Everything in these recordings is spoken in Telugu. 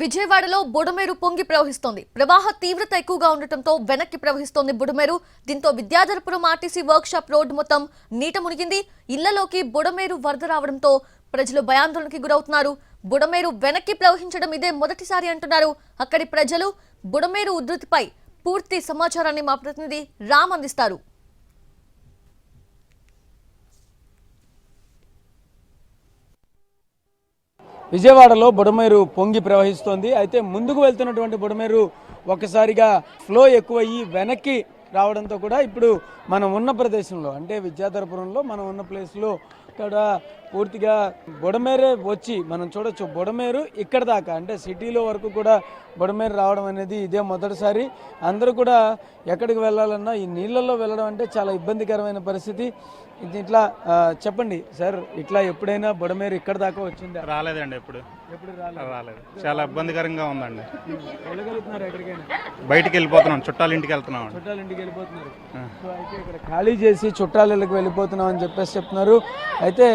విజయవాడలో బుడమేరు పొంగి ప్రవహిస్తోంది. ప్రవాహ తీవ్రత ఎక్కువగా ఉండటంతో వెనక్కి ప్రవహిస్తోంది బుడమేరు. దీంతో విద్యాధరపురం ఆర్టీసీ వర్క్షాప్ రోడ్డు మొత్తం నీట మునిగింది. ఇళ్ళలోకి బుడమేరు వరద రావడంతో ప్రజలు భయాందోళనకి గురవుతున్నారు. బుడమేరు వెనక్కి ప్రవహించడం ఇదే మొదటిసారి అంటున్నారు అక్కడి ప్రజలు. బుడమేరు ఉధృతిపై పూర్తి సమాచారాన్ని మా ప్రతినిధి రామ్ అందిస్తారు. విజయవాడలో బుడమేరు పొంగి ప్రవహిస్తోంది. అయితే ముందుకు వెళ్తున్నటువంటి బుడమేరు ఒక్కసారిగా ఫ్లో ఎక్కువయ్యి వెనక్కి రావడంతో కూడా ఇప్పుడు మనం ఉన్న ప్రదేశంలో అంటే విద్యాధరపురంలో మనం ఉన్న ప్లేస్లో ఇక్కడ పూర్తిగా బుడమేరే వచ్చి మనం చూడొచ్చు. బుడమేరు ఇక్కడ దాకా అంటే సిటీలో వరకు కూడా బుడమేరు రావడం అనేది ఇదే మొదటిసారి. అందరూ కూడా ఎక్కడికి వెళ్ళాలన్నా ఈ నీళ్ళల్లో వెళ్ళడం అంటే చాలా ఇబ్బందికరమైన పరిస్థితి. ఇట్లా చెప్పండి సార్ ఇట్లా ఎప్పుడైనా బుడమేరు ఇక్కడ దాకా వచ్చిందా? రాలేదండి ఎప్పుడు. ఎప్పుడు రాలేదు? రాలేదు. చాలా ఇబ్బందికరంగా ఉందండి. బయటికి వెళ్ళిపోతున్నాం చుట్టాల ఇంటికి వెళ్తున్నాం. చుట్టాల ఇంటికి వెళ్ళిపోతున్నారు. సో అయితే ఇక్కడ ఖాళీ చేసి చుట్టాల వెళ్ళిపోతున్నాం అని చెప్పేసి చెప్తున్నారు. అయితే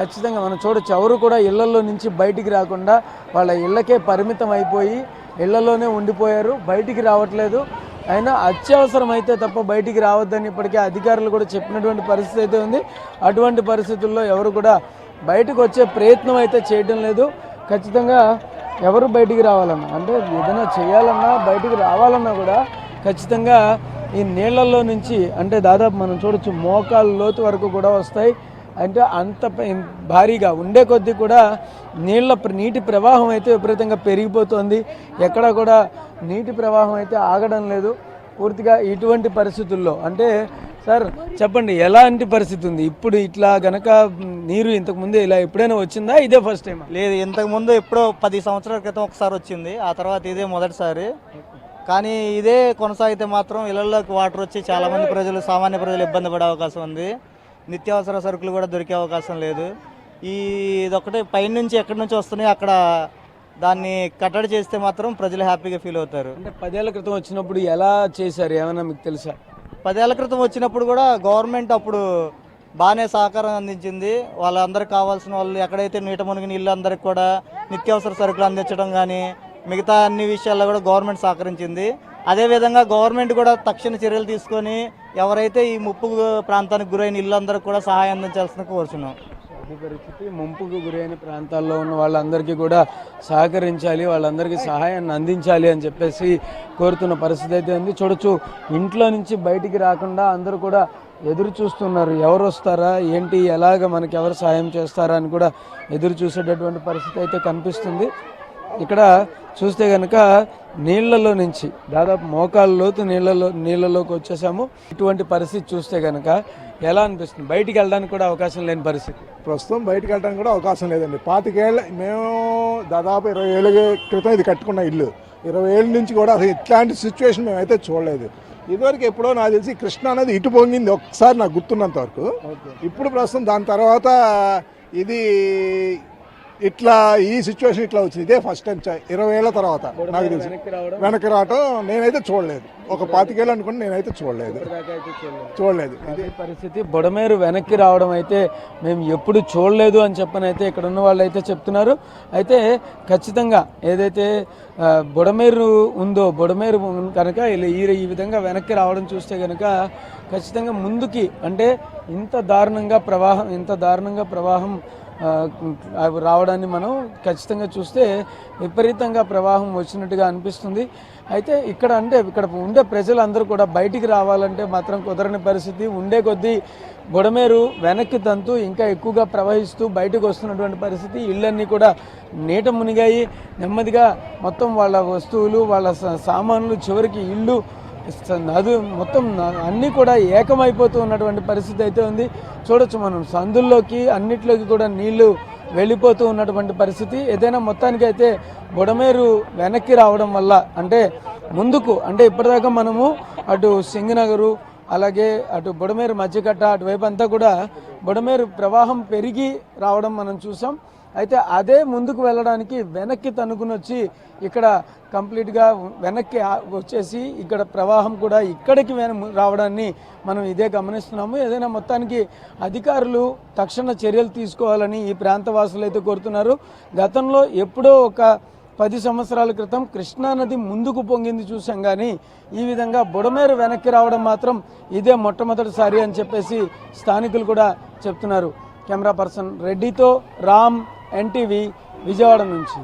ఖచ్చితంగా మనం చూడొచ్చు. ఎవరు కూడా ఇళ్ళలో నుంచి బయటికి రాకుండా వాళ్ళ ఇళ్ళకే పరిమితం అయిపోయి ఇళ్ళలోనే ఉండిపోయారు. బయటికి రావట్లేదు. అయినా అత్యవసరం అయితే తప్ప బయటికి రావద్దని ఇప్పటికే అధికారులు కూడా చెప్పినటువంటి పరిస్థితి అయితే ఉంది. అటువంటి పరిస్థితుల్లో ఎవరు కూడా బయటకు వచ్చే ప్రయత్నం అయితే చేయడం లేదు. ఖచ్చితంగా ఎవరు బయటికి రావాలన్నా అంటే ఏదైనా చేయాలన్నా బయటికి రావాలన్నా కూడా ఖచ్చితంగా ఈ నీళ్ళలో నుంచి అంటే దాదాపు మనం చూడొచ్చు మోకాలు లోతు వరకు కూడా వస్తాయి. అంటే అంత భారీగా ఉండే కొద్దీ కూడా నీళ్ళ ప్ర- నీటి ప్రవాహం అయితే విపరీతంగా పెరిగిపోతుంది. ఎక్కడ కూడా నీటి ప్రవాహం అయితే ఆగడం లేదు. పూర్తిగా ఇటువంటి పరిస్థితుల్లో అంటే సార్ చెప్పండి ఎలాంటి పరిస్థితి ఉంది? ఇప్పుడు ఇట్లా గనక నీరు ఇంతకుముందు ఇలా ఎప్పుడైనా వచ్చిందా? ఇదే ఫస్ట్ టైం లేదు ఇంతకు ముందు ఎప్పుడో పది సంవత్సరాల క్రితం ఒకసారి వచ్చింది. ఆ తర్వాత ఇదే మొదటిసారి. కానీ ఇదే కొనసాగితే మాత్రం ఇళ్ళలోకి వాటర్ వచ్చి చాలామంది ప్రజలు సామాన్య ప్రజలు ఇబ్బంది పడే అవకాశం ఉంది. నిత్యావసర సరుకులు కూడా దొరికే అవకాశం లేదు. ఈ ఇదొకటే పైనుంచి ఎక్కడి నుంచి వస్తున్నాయి అక్కడ దాన్ని కట్టడి చేస్తే మాత్రం ప్రజలు హ్యాపీగా ఫీల్ అవుతారు. అంటే పదేళ్ళ క్రితం వచ్చినప్పుడు ఎలా చేశారు? ఏమైనా మీకు తెలుసా? పదేళ్ళ క్రితం వచ్చినప్పుడు కూడా గవర్నమెంట్ అప్పుడు బాగానే సహకారం అందించింది. వాళ్ళందరికి కావాల్సిన వాళ్ళు ఎక్కడైతే నీట మునిగిన ఇల్లు అందరికి కూడా నిత్యావసర సరుకులు అందించడం కానీ మిగతా అన్ని విషయాల్లో కూడా గవర్నమెంట్ సహకరించింది. అదేవిధంగా గవర్నమెంట్ కూడా తక్షణ చర్యలు తీసుకొని ఎవరైతే ఈ ముప్పు ప్రాంతానికి గురైన ఇల్లందరికీ కూడా సహాయం అందించాల్సిన కోరుచున్నాం. పరిస్థితి ముంపుకు గురైన ప్రాంతాల్లో ఉన్న వాళ్ళందరికీ కూడా సహకరించాలి వాళ్ళందరికీ సహాయాన్ని అందించాలి అని చెప్పేసి కోరుతున్న పరిస్థితి అయితే ఉంది. చూడొచ్చు ఇంట్లో నుంచి బయటికి రాకుండా అందరూ కూడా ఎదురు చూస్తున్నారు. ఎవరు వస్తారా ఏంటి ఎలాగ మనకి ఎవరు సహాయం చేస్తారా అని కూడా ఎదురు చూసేటటువంటి పరిస్థితి అయితే కనిపిస్తుంది. ఇక్కడ చూస్తే కనుక నీళ్ళలో నుంచి దాదాపు మోకాళ్ళ లోతు నీళ్ళలో నీళ్ళలోకి వచ్చేసాము. ఇటువంటి పరిస్థితి చూస్తే కనుక ఎలా అనిపిస్తుంది? బయటికి వెళ్ళడానికి కూడా అవకాశం లేని పరిస్థితి. ప్రస్తుతం బయటకు వెళ్ళడానికి కూడా అవకాశం లేదండి. పాతికేళ్ళ మేము దాదాపు ఇరవై ఏళ్ళ క్రితం ఇది కట్టుకున్న ఇల్లు. ఇరవై ఏళ్ళ నుంచి కూడా అసలు ఇట్లాంటి సిచ్యువేషన్ మేమైతే చూడలేదు. ఇదివరకు ఎప్పుడో నాకు తెలిసి కృష్ణ అనేది ఇటు పొంగింది ఒకసారి నాకు గుర్తున్నంత వరకు. ఇప్పుడు ప్రస్తుతం దాని తర్వాత ఇది ఇట్లా ఈ సిచ్యువేషన్ ఇట్లా వచ్చింది. ఇదే ఫస్ట్ టైం ఇరవై ఏళ్ళ తర్వాత నాకు తెలిసి. వెనక్కి రావటం నేనైతే చూడలేదు. ఒక పాతికేళ్ళు అనుకుని నేనైతే చూడలేదు. చూడలేదు. పరిస్థితి. బుడమేరు వెనక్కి రావడం అయితే మేము ఎప్పుడు చూడలేదు అని చెప్పని అయితే ఇక్కడ ఉన్న వాళ్ళు అయితే చెప్తున్నారు. అయితే ఖచ్చితంగా ఏదైతే బుడమేరు ఉందో బుడమేరు కనుక ఇలా ఈ విధంగా వెనక్కి రావడం చూస్తే కనుక ఖచ్చితంగా ముందుకి అంటే ఇంత దారుణంగా ప్రవాహం ఇంత దారుణంగా ప్రవాహం రావడాన్ని మనం ఖచ్చితంగా చూస్తే విపరీతంగా ప్రవాహం వచ్చినట్టుగా అనిపిస్తుంది. అయితే ఇక్కడ అంటే ఇక్కడ ఉండే ప్రజలందరూ కూడా బయటికి రావాలంటే మాత్రం కుదరని పరిస్థితి. ఉండే కొద్దీ బుడమేరు వెనక్కి తంతు ఇంకా ఎక్కువగా ప్రవహిస్తూ బయటకు వస్తున్నటువంటి పరిస్థితి. ఇళ్ళన్నీ కూడా నీట మునిగాయి. నెమ్మదిగా మొత్తం వాళ్ళ వస్తువులు వాళ్ళ సా- సామాన్లు చివరికి ఇల్లు నదు మొత్తం అన్నీ కూడా ఏకమైపోతూ ఉన్నటువంటి పరిస్థితి అయితే ఉంది. చూడొచ్చు మనం సందుల్లోకి అన్నిట్లోకి కూడా నీళ్ళు వెళ్ళిపోతూ ఉన్నటువంటి పరిస్థితి. ఏదైనా మొత్తానికి అయితే బుడమేరు వెనక్కి రావడం వల్ల అంటే ముందుకు అంటే ఇప్పటిదాకా మనము అటు సింగనగరు అలాగే అటు బుడమేరు మధ్యకట్ట అటువైపు అంతా కూడా బుడమేరు ప్రవాహం పెరిగి రావడం మనం చూసాం. అయితే అదే ముందుకు వెళ్ళడానికి వెనక్కి తనుకుని వచ్చి ఇక్కడ కంప్లీట్గా వెనక్కి వచ్చేసి ఇక్కడ ప్రవాహం కూడా ఇక్కడికి వెన- రావడాన్ని మనం ఇదే గమనిస్తున్నాము. ఏదైనా మొత్తానికి అధికారులు తక్షణ చర్యలు తీసుకోవాలని ఈ ప్రాంత వాసులు అయితే కోరుతున్నారు. గతంలో ఎప్పుడో ఒక పది సంవత్సరాల క్రితం కృష్ణానది ముందుకు పొంగింది చూసాం కానీ ఈ విధంగా బుడమేరు వెనక్కి రావడం మాత్రం ఇదే మొట్టమొదటిసారి అని చెప్పేసి స్థానికులు కూడా చెప్తున్నారు. కెమెరా పర్సన్ రెడ్డితో రామ్ ఎన్టీవీ విజయవాడ నుంచి.